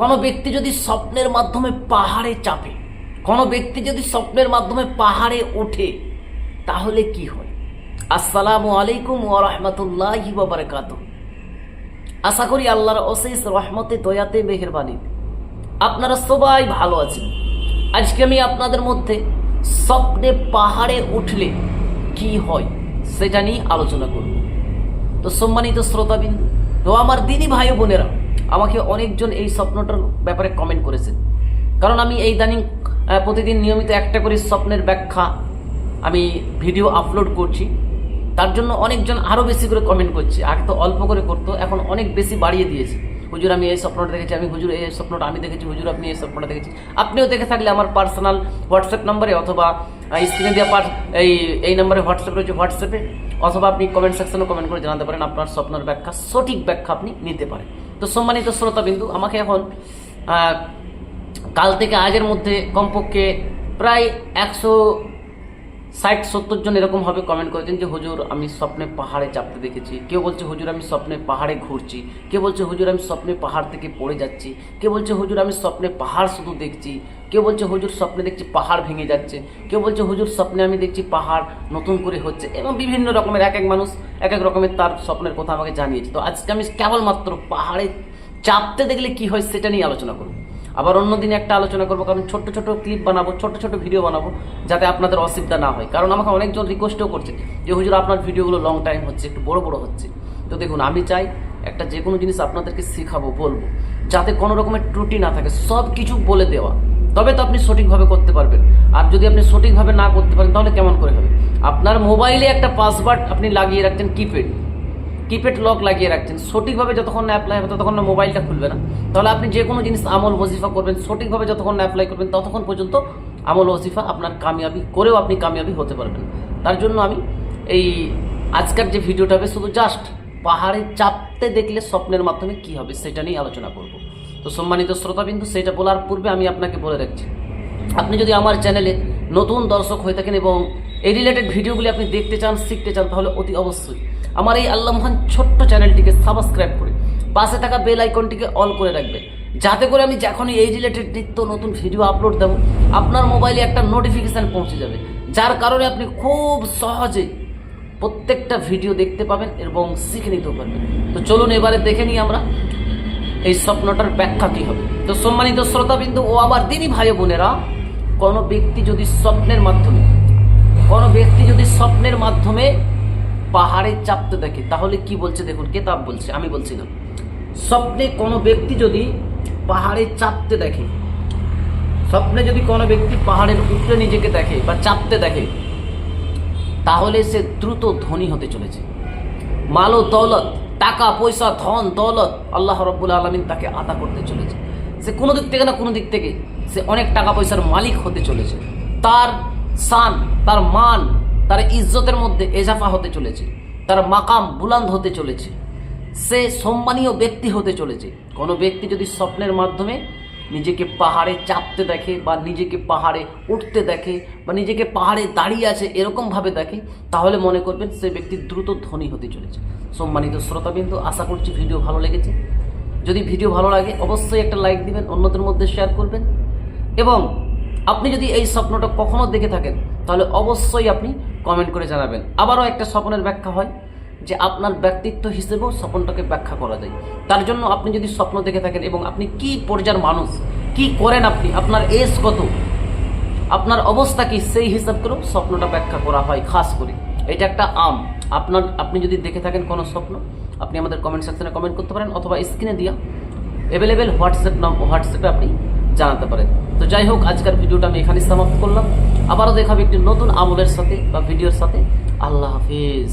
কোনো ব্যক্তি যদি স্বপ্নের মাধ্যমে পাহাড়ে চাপে, কোনো ব্যক্তি যদি স্বপ্নের মাধ্যমে পাহাড়ে ওঠে, তাহলে কি হয়? আসসালামু আলাইকুম ওয়া রাহমাতুল্লাহি ওয়া বারাকাতুহু। আশা করি আল্লাহর অশেষ রহমতে, দয়াতে মেহেরবানি আপনারা সবাই ভালো আছেন। আজকে আমি আপনাদের মধ্যে স্বপ্নে পাহাড়ে উঠলে কি হয় সেটা নিয়ে আলোচনা করব। তো সম্মানিত শ্রোতাবিন্দু, তো আমার দিদি ভাই বোনেরা আমাকে অনেকজন এই স্বপ্নটার ব্যাপারে কমেন্ট করেছেন কারণ আমি এই দানিং প্রতিদিন নিয়মিত একটা করে স্বপ্নের ব্যাখ্যা আমি ভিডিও আপলোড করছি। তার জন্য অনেকজন আরও বেশি করে কমেন্ট করছে। আগে তো অল্প করে করতো, এখন অনেক বেশি বাড়িয়ে দিয়েছে। হুজুর, আমি এই স্বপ্নটা দেখেছি, আমি হুজুর, এই স্বপ্নটা আমি দেখেছি, হুজুর, আপনি এই স্বপ্নটা দেখেছি আপনিও দেখে থাকলে আমার পার্সোনাল হোয়াটসঅ্যাপ নম্বরে অথবা স্ক্রিনে দেওয়া পার এই এই নম্বরে হোয়াটসঅ্যাপ রয়েছে হোয়াটসঅ্যাপে অথবা আপনি কমেন্ট সেকশনে কমেন্ট করে জানাতে পারেন, আপনার স্বপ্নের ব্যাখ্যা, সঠিক ব্যাখ্যা আপনি নিতে পারেন। তো সম্মানিত শ্রোতাবিন্দু, আমাকে এখন কাল থেকে আগের মধ্যে কমপক্ষে প্রায় একশো ষাট সত্তর জন এরকম হবে কমেন্ট করেছেন যে, হুজুর, আমি স্বপ্নে পাহাড়ে চাপতে দেখেছি। কেউ বলছে, হুজুর, আমি স্বপ্নে পাহাড়ে ঘুরছি। কেউ বলছে, হুজুর, আমি স্বপ্নে পাহাড় থেকে পড়ে যাচ্ছি। কেউ বলছে, হুজুর, আমি স্বপ্নে পাহাড় শুধু দেখছি। কেউ বলছে, হুজুর, স্বপ্নে দেখছি পাহাড় ভেঙে যাচ্ছে। কেউ বলছে, হুজুর, স্বপ্নে আমি দেখছি পাহাড় নতুন করে হচ্ছে। এবং বিভিন্ন রকমের এক এক মানুষ, এক এক রকমের তার স্বপ্নের কথা আমাকে জানিয়েছে। তো আজকে আমি কেবলমাত্র পাহাড়ে চাপতে দেখলে কি হয় সেটা নিয়ে আলোচনা করব। আবার অন্যদিন একটা আলোচনা করব, কারণ ছোট ছোট ক্লিপ বানাবো ছোট ছোট ভিডিও বানাবো, যাতে আপনাদের অসুবিধা না হয়। কারণ আমাকে অনেকজন রিকোয়েস্টও করছে যে, হুজুর, আপনার ভিডিওগুলো লং টাইম হচ্ছে, একটু বড় বড় হচ্ছে। তো দেখুন, আমি চাই একটা যে কোনো জিনিস আপনাদেরকে শেখাবো, বলব। যাতে কোনো রকমের ত্রুটি না থাকে সব কিছু বলে দেওয়া। তবে তো আপনি সঠিকভাবে করতে পারবেন। আর যদি আপনি সঠিকভাবে না করতে পারেন, তাহলে কেমন করে হবে? আপনার মোবাইলে একটা পাসওয়ার্ড আপনি লাগিয়ে রাখছেন কিপ্যাড। কিপ্যাড লক লাগিয়ে রাখছেন সঠিকভাবে যতক্ষণ না অ্যাপ্লাই হবে, ততক্ষণ না মোবাইলটা খুলবে না। তাহলে আপনি যে কোনো জিনিস আমল ওজিফা করবেন, সঠিকভাবে যতক্ষণ না অ্যাপ্লাই করবেন, ততক্ষণ পর্যন্ত আমল ওজিফা আপনার কামিয়াবি করেও আপনি কামিয়াবি হতে পারবেন। তার জন্য আমি এই আজকের যে ভিডিওটা হবে, শুধু জাস্ট পাহাড়ে চাপতে দেখলে স্বপ্নের মাধ্যমে কি হবে, সেটা নিয়ে আলোচনা করব। তো সম্মানিত শ্রোতাবিন্দু, সেটা বলার পূর্বে আমি আপনাকে বলে রাখছি। আপনি যদি আমার চ্যানেলে নতুন দর্শক হয়ে থাকেন এবং এই রিলেটেড ভিডিওগুলি আপনি দেখতে চান, শিখতে চান, তাহলে অতি অবশ্যই আমার এই আল্লাহ মহান ছোট্ট চ্যানেলটিকে সাবস্ক্রাইব করে পাশে থাকা বেল আইকনটিকে অল করে রাখবেন। যাতে করে আমি যখনই এই রিলেটেড নিত্য নতুন ভিডিও আপলোড দেবো, আপনার মোবাইলে একটা নোটিফিকেশান পৌঁছে যাবে। যার কারণে আপনি খুব সহজে প্রত্যেকটা ভিডিও দেখতে পাবেন এবং শিখে নিতেও পারবেন। তো চলুন এবারে দেখে নিই আমরা। এই স্বপ্নটার ব্যাখ্যা কী হবে? তো সম্মানিত শ্রোতাবিন্দু ও আমার দিনী ভাই বোনেরা, কোনো ব্যক্তি যদি স্বপ্নের মাধ্যমে, কোনো ব্যক্তি যদি স্বপ্নের মাধ্যমে পাহাড়ে চাপতে দেখে, তাহলে কি বলছে দেখুন, কেতাব বলছে, আমি বলছি না। স্বপ্নে কোনো ব্যক্তি যদি পাহাড়ে চাপতে দেখে, স্বপ্নে যদি কোনো ব্যক্তি পাহাড়ের উপরে নিজেকে দেখে বা চাপতে দেখে, তাহলে সে দ্রুত ধনী হতে চলেছে। মাল দৌলত টাকা, পয়সা, ধন, দৌলত আল্লাহ রব্বুল আলমিন তাকে আদা করতে চলেছে। সে কোনো দিক থেকে না কোনো দিক থেকে সে অনেক টাকা পয়সার মালিক হতে চলেছে। তার সান, তার মান, তার ইজ্জতের মধ্যে এজাফা হতে চলেছে। তার মাকাম বুলান্দ হতে চলেছে। সে সম্মানীয় ব্যক্তি হতে চলেছে। কোনো ব্যক্তি যদি স্বপ্নের মাধ্যমে নিজেকে পাহাড়ে চাপতে দেখে বা নিজেকে পাহাড়ে উঠতে দেখে বা নিজেকে পাহাড়ে দাঁড়িয়ে আছে এরকমভাবে দেখে, তাহলে মনে করবেন সে ব্যক্তি দ্রুত ধনী হতে চলেছে। সম্মানিত শ্রোতাবিন্দু, আশা করছি ভিডিও ভালো লেগেছে। যদি ভিডিও ভালো লাগে, অবশ্যই একটা লাইক দিবেন, অন্যদের মধ্যে শেয়ার করবেন। এবং আপনি যদি এই স্বপ্নটা কখনো দেখে থাকেন, তাহলে অবশ্যই আপনি কমেন্ট করে জানাবেন। আবারও একটা স্বপ্নের ব্যাখ্যা হয় যে আপনার ব্যক্তিত্ব হিসেবেও স্বপ্নটাকে ব্যাখ্যা করা যায়। তার জন্য আপনি যদি স্বপ্ন দেখে থাকেন এবং আপনি কি পর্যায়ের মানুষ, কি করেন আপনি, আপনার এজ কত, আপনার অবস্থা কি, সেই হিসাব করেও স্বপ্নটা ব্যাখ্যা করা হয় খাস করে। এটা একটা আম। আপনার, আপনি যদি দেখে থাকেন কোনো স্বপ্ন, আপনি আমাদের কমেন্ট সেকশনে কমেন্ট করতে পারেন অথবা স্ক্রিনে দিয়া অ্যাভেলেবেল হোয়াটসঅ্যাপ নাম হোয়াটসঅ্যাপে আপনি জানাতে পারেন। তো যাই হোক, আজকের ভিডিওটা আমি এখানে সমাপ্ত করলাম। আবারও দেখাবো একটি নতুন আমলের সাথে বা ভিডিওর সাথে। আল্লাহ হাফিজ।